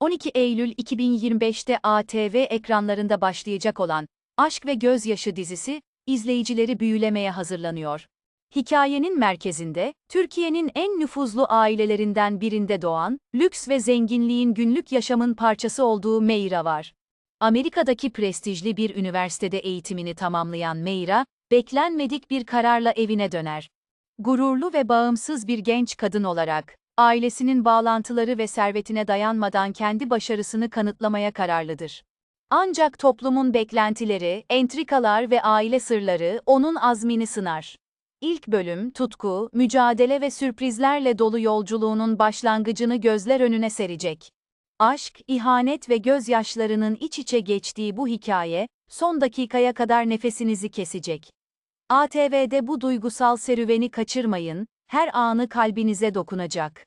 12 Eylül 2025'te ATV ekranlarında başlayacak olan Aşk ve Gözyaşı dizisi, izleyicileri büyülemeye hazırlanıyor. Hikayenin merkezinde, Türkiye'nin en nüfuzlu ailelerinden birinde doğan, lüks ve zenginliğin günlük yaşamın parçası olduğu Meyra var. Amerika'daki prestijli bir üniversitede eğitimini tamamlayan Meyra, beklenmedik bir kararla evine döner. Gururlu ve bağımsız bir genç kadın olarak, ailesinin bağlantıları ve servetine dayanmadan kendi başarısını kanıtlamaya kararlıdır. Ancak toplumun beklentileri, entrikalar ve aile sırları onun azmini sınar. İlk bölüm, tutku, mücadele ve sürprizlerle dolu yolculuğunun başlangıcını gözler önüne serecek. Aşk, ihanet ve gözyaşlarının iç içe geçtiği bu hikaye, son dakikaya kadar nefesinizi kesecek. ATV'de bu duygusal serüveni kaçırmayın, her anı kalbinize dokunacak.